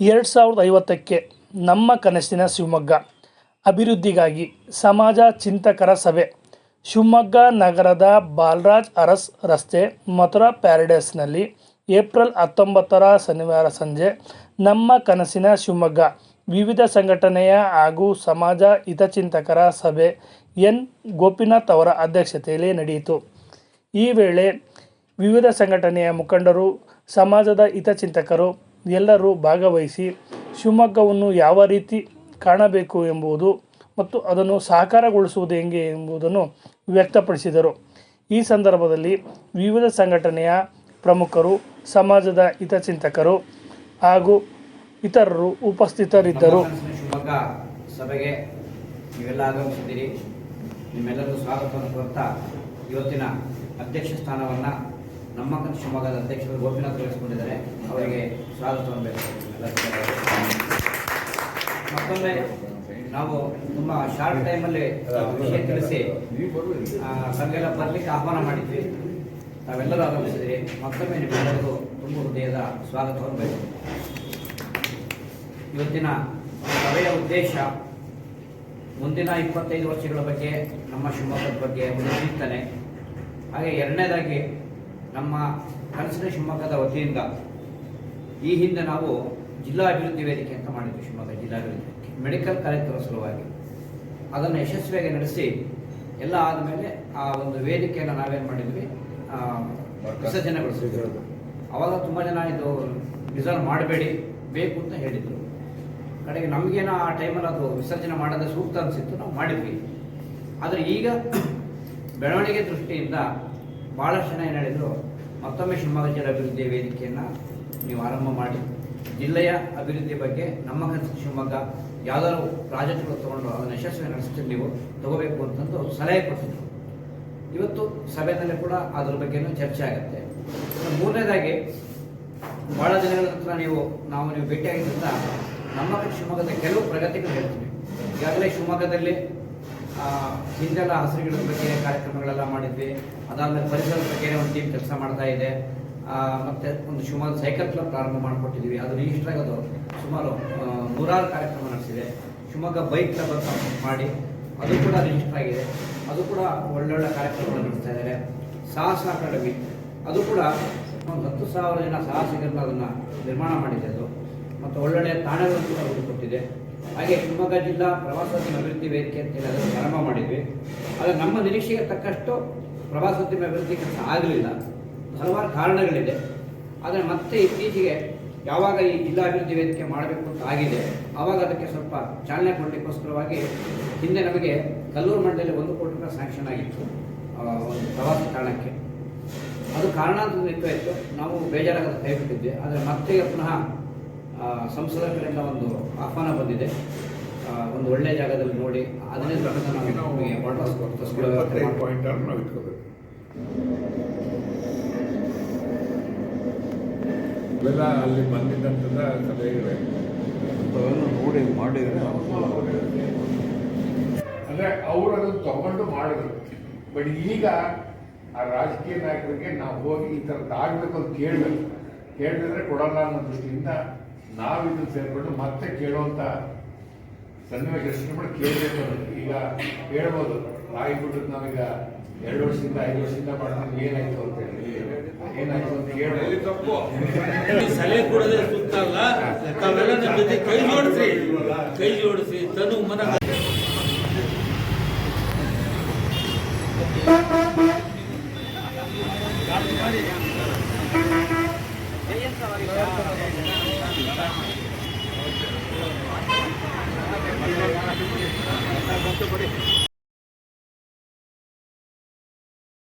ಎರಡು ಸಾವಿರದ ಐವತ್ತಕ್ಕೆ ನಮ್ಮ ಕನಸಿನ ಶಿವಮೊಗ್ಗ. ಅಭಿವೃದ್ಧಿಗಾಗಿ ಸಮಾಜ ಚಿಂತಕರ ಸಭೆ. ಶಿವಮೊಗ್ಗ ನಗರದ ಬಾಲರಾಜ್ ಅರಸ್ ರಸ್ತೆ ಮಥುರಾ ಪ್ಯಾರಡೈಸ್ನಲ್ಲಿ ಏಪ್ರಿಲ್ ಹತ್ತೊಂಬತ್ತರ ಶನಿವಾರ ಸಂಜೆ ನಮ್ಮ ಕನಸಿನ ಶಿವಮೊಗ್ಗ. ವಿವಿಧ ಸಂಘಟನೆಯ ಹಾಗೂ ಸಮಾಜ ಹಿತಚಿಂತಕರ ಸಭೆ ಎನ್. ಗೋಪಿನಾಥ್ ಅವರ ಅಧ್ಯಕ್ಷತೆಯಲ್ಲಿ ನಡೆಯಿತು. ಈ ವೇಳೆ ವಿವಿಧ ಸಂಘಟನೆಯ ಮುಖಂಡರು, ಸಮಾಜದ ಹಿತಚಿಂತಕರು ಎಲ್ಲರೂ ಭಾಗವಹಿಸಿ ಶಿವಮೊಗ್ಗವನ್ನು ಯಾವ ರೀತಿ ಕಾಣಬೇಕು ಎಂಬುದು ಮತ್ತು ಅದನ್ನು ಸಾಕಾರಗೊಳಿಸುವುದು ಹೆಂಗೆ ಎಂಬುದನ್ನು ವ್ಯಕ್ತಪಡಿಸಿದರು. ಈ ಸಂದರ್ಭದಲ್ಲಿ ವಿವಿಧ ಸಂಘಟನೆಯ ಪ್ರಮುಖರು, ಸಮಾಜದ ಹಿತಚಿಂತಕರು ಹಾಗೂ ಇತರರು ಉಪಸ್ಥಿತರಿದ್ದರು. ಶಿವಮೊಗ್ಗ ಸಭೆಗೆ ನೀವೆಲ್ಲ ಆಗಮಿಸಿದ್ದೀರಿ ನಿಮ್ಮೆಲ್ಲರಿಗೂ ಸ್ವಾಗತವನ್ನು ಇವತ್ತಿನ ಅಧ್ಯಕ್ಷ ಸ್ಥಾನವನ್ನು ನಮ್ಮ ಶಿವಮೊಗ್ಗದ ಅಧ್ಯಕ್ಷರು ಗೋಪಿನಾಥ್ ಕಳಿಸ್ಕೊಂಡಿದ್ದಾರೆ ಅವರಿಗೆ ಸ್ವಾಗತವನ್ನು ಮತ್ತೊಮ್ಮೆ ನಾವು ತುಂಬ ಶಾರ್ಟ್ ಟೈಮಲ್ಲಿ ವಿಷಯ ತಿಳಿಸಿ ತಮಗೆಲ್ಲ ಬರಲಿಕ್ಕೆ ಆಹ್ವಾನ ಮಾಡಿದ್ವಿ. ತಾವೆಲ್ಲರೂ ಆಗಮಿಸಿದ್ರಿ. ಮತ್ತೊಮ್ಮೆ ನಿಮ್ಮೆಲ್ಲರಿಗೂ ತುಂಬ ಹೃದಯದ ಸ್ವಾಗತವನ್ನು ಬೇಕು ಇವತ್ತಿನ ಸಭೆಯ ಉದ್ದೇಶ, ಮುಂದಿನ ಇಪ್ಪತ್ತೈದು ವರ್ಷಗಳ ಬಗ್ಗೆ, ನಮ್ಮ ಶಿವಮೊಗ್ಗದ ಬಗ್ಗೆ ಒಂದು ಹಾಗೆ ಎರಡನೇದಾಗಿ ನಮ್ಮ ಕನಸಿನ ಶಿವಮೊಗ್ಗದ ವತಿಯಿಂದ ಈ ಹಿಂದೆ ನಾವು ಜಿಲ್ಲಾ ಅಭಿವೃದ್ಧಿ ವೇದಿಕೆ ಅಂತ ಮಾಡಿದ್ವಿ ಶಿವಮೊಗ್ಗ ಜಿಲ್ಲಾಭಿವೃದ್ಧಿ ಮೆಡಿಕಲ್ ಕಾರ್ಯಕ್ರಮ ಸಲುವಾಗಿ. ಅದನ್ನು ಯಶಸ್ವಿಯಾಗಿ ನಡೆಸಿ ಎಲ್ಲ ಆದಮೇಲೆ ಆ ಒಂದು ವೇದಿಕೆಯನ್ನು ನಾವೇನು ಮಾಡಿದ್ವಿ? ಆ, ವಿಸರ್ಜನೆಗೊಳಿಸಿದ್ವಿ. ಅವಾಗ ತುಂಬ ಜನ ಇದು ರಿಸರ್ವ್ ಮಾಡಬೇಡಿ ಬೇಕು ಅಂತ ಹೇಳಿದರು. ಕಡೆಗೆ ನಮಗೇನೋ ಆ ಟೈಮಲ್ಲಿ ಅದು ವಿಸರ್ಜನೆ ಮಾಡೋದೇ ಸೂಕ್ತ ಅನಿಸಿತ್ತು ನಾವು ಮಾಡಿದ್ವಿ. ಆದರೆ ಈಗ ಬೆಳವಣಿಗೆ ದೃಷ್ಟಿಯಿಂದ ಭಾಳಷ್ಟು ಜನ ಏನು ಹೇಳಿದರು, ಮತ್ತೊಮ್ಮೆ ಶಿವಮೊಗ್ಗ ಜಿಲ್ಲಾ ಅಭಿವೃದ್ಧಿ ವೇದಿಕೆಯನ್ನು ನೀವು ಆರಂಭ ಮಾಡಿ. ಜಿಲ್ಲೆಯ ಅಭಿವೃದ್ಧಿ ಬಗ್ಗೆ ನಮ್ಮ ಕನಸು ಶಿವಮೊಗ್ಗ ಯಾವ್ದಾದ್ರು ಪ್ರಾಜೆಕ್ಟ್ಗಳು ತೊಗೊಂಡು ಅದನ್ನು ಯಶಸ್ವಿ ನಡೆಸ್ತೀರಿ ನೀವು, ತಗೋಬೇಕು ಅಂತಂದು ಸಲಹೆ ಕೊಟ್ಟಿದ್ರು. ಇವತ್ತು ಸಭೆಯಲ್ಲಿ ಕೂಡ ಅದ್ರ ಬಗ್ಗೆನೂ ಚರ್ಚೆ ಆಗುತ್ತೆ. ಮೂರನೇದಾಗಿ ಭಾಳ ದಿನಗಳ ನಂತರ ನೀವು, ನಾವು ನೀವು ಭೇಟಿಯಾಗಿದ್ದರಿಂದ ನಮ್ಮ ಶಿವಮೊಗ್ಗದ ಕೆಲವು ಪ್ರಗತಿಗಳು ಹೇಳ್ತೀವಿ. ಈಗಾಗಲೇ ಶಿವಮೊಗ್ಗದಲ್ಲಿ ಹಿಂದೆಲ್ಲ ಹಸಿರು ಗಿಡದ ಬಗ್ಗೆ ಕಾರ್ಯಕ್ರಮಗಳೆಲ್ಲ ಮಾಡಿದ್ವಿ. ಅದಾದಮೇಲೆ ಪರಿಸರದ ಬಗ್ಗೆ ಒಂದು ಟೀಮ್ ಕೆಲಸ ಮಾಡ್ತಾ ಇದೆ. ಮತ್ತೆ ಒಂದು ಶಿವಮೊಗ್ಗ ಸೈಕಲ್ ಕ್ಲಬ್ ಪ್ರಾರಂಭ ಮಾಡಿಕೊಟ್ಟಿದ್ವಿ. ಅದು ರಿಜಿಸ್ಟರ್ ಆಗೋದು ಸುಮಾರು ನೂರಾರು ಕಾರ್ಯಕ್ರಮ ನಡೆಸಿದೆ. ಶಿವಮೊಗ್ಗ ಬೈಕ್ ಕ್ಲಬ್ ಅಂತ ಮಾಡಿ ಅದು ಕೂಡ ರಿಜಿಸ್ಟರ್ ಆಗಿದೆ. ಅದು ಕೂಡ ಒಳ್ಳೊಳ್ಳೆ ಕಾರ್ಯಕ್ರಮಗಳು ನಡೆಸ್ತಾ ಇದ್ದಾರೆ ಸಾಹಸ ಅಕಾಡೆಮಿ. ಅದು ಕೂಡ ಒಂದು ಹತ್ತು ಸಾವಿರ ಜನ ಸಾಹಸಿಗರನ್ನ ಅದನ್ನು ನಿರ್ಮಾಣ ಮಾಡಿದೆ ಅದು. ಮತ್ತು ಒಳ್ಳೊಳ್ಳೆ ತಾಣಗಳನ್ನು ಕೂಡ ಹುಡುಕೊಟ್ಟಿದೆ ಹಾಗೆ ಶಿವಮೊಗ್ಗ ಜಿಲ್ಲಾ ಪ್ರವಾಸೋದ್ಯಮ ಅಭಿವೃದ್ಧಿ ವೇದಿಕೆ ಅಂತೇಳಿ ಅದನ್ನು ಪ್ರಾರಂಭ ಮಾಡಿದ್ವಿ. ಆದರೆ ನಮ್ಮ ನಿರೀಕ್ಷೆಗೆ ತಕ್ಕಷ್ಟು ಪ್ರವಾಸೋದ್ಯಮ ಅಭಿವೃದ್ಧಿ ಕೆಲಸ ಆಗಲಿಲ್ಲ. ಹಲವಾರು ಕಾರಣಗಳಿದೆ. ಆದರೆ ಮತ್ತೆ ಇತ್ತೀಚೆಗೆ ಯಾವಾಗ ಈ ಜಿಲ್ಲಾ ಅಭಿವೃದ್ಧಿ ವೇದಿಕೆ ಮಾಡಬೇಕು ಅಂತ ಆಗಿದೆ ಆವಾಗ ಅದಕ್ಕೆ ಸ್ವಲ್ಪ ಚಾಲನೆ ಕೊಡಲಿಕ್ಕೋಸ್ಕರವಾಗಿ ಹಿಂದೆ ನಮಗೆ ಕಲ್ಲೂರು ಮಂಡಲದಲ್ಲಿ ಒಂದು ಕೋಟಿ ರೂಪಾಯಿ ಸ್ಯಾಂಕ್ಷನ್ ಆಗಿತ್ತು ಒಂದು ಪ್ರವಾಸ ತಾಣಕ್ಕೆ. ಅದು ಕಾರಣಾಂತರ ಇತ್ತು. ನಾವು ಬೇಜಾರಾಗದ ಕೈಬಿಟ್ಟಿದ್ವಿ ಆದರೆ ಮತ್ತೆ ಪುನಃ ಆ, ಸಂಸದರ ಒಂದು ಆಹ್ವಾನ ಬಂದಿದೆ. ಒಂದು ಒಳ್ಳೆಯ ಜಾಗದಲ್ಲಿ ನೋಡಿ ಅದನ್ನೇ ನಾವು ನಿಮಗೆ ವಾಟರ್ ತರಿಸ್ಕೊಳ್ಳೋ ವ್ಯವಸ್ಥೆ ಇಪ್ಪತ್ತೈದು ಪಾಯಿಂಟ್ ನಾವು ಇಟ್ಕೋಬೇಕು. ಇವೆಲ್ಲ ಅಲ್ಲಿ ಬಂದಿದ್ದಂಥದ ಸಭೆಗಳೇ ಅವೆಲ್ಲ ನೋಡಿ ಮಾಡಿದರೆ ಅಂದರೆ ಅವರು ಅದನ್ನು ತಗೊಂಡು ಮಾಡಿದ್ರು. ಬಟ್ ಈಗ ಆ ರಾಜಕೀಯ ನಾಯಕರಿಗೆ ನಾವು ಹೋಗಿ ಈ ಥರದ್ದು ಆಗ್ಬೇಕು ಅಂತ ಕೇಳಬೇಕು. ಕೇಳಿದ್ರೆ ಕೊಡಲ್ಲ ಅನ್ನೋ ದೃಷ್ಟಿಯಿಂದ ನಾವು ಇದನ್ನು ಸೇರ್ಕೊಂಡು ಮತ್ತೆ ಕೇಳುವಂತ ಸನ್ನಿವೇಶ ಕೂಡ ಕೇಳಬೇಕು ಈಗ ಹೇಳ್ಬೋದು. ಬಿಟ್ಟು ನಾವೀಗ ಎರಡು ವರ್ಷದಿಂದ, ಐದು ವರ್ಷದಿಂದ ಮಾಡ್ತೀವಿ ಏನಾಯ್ತು ಅಂತ ಹೇಳಿ. ಏನಾಯ್ತು ಅಂತ ಕೇಳಿ ತಪ್ಪು? ಸಲಹೆ ಕೊಡೋದೇ ಸೂಕ್ತ ಅಲ್ಲ ತಾವೆಲ್ಲ ನಮ್ಮ ಕೈ ಜೋಡಿಸಿ. ಕೈ ಜೋಡಿಸಿ. ತನು ಮನ করে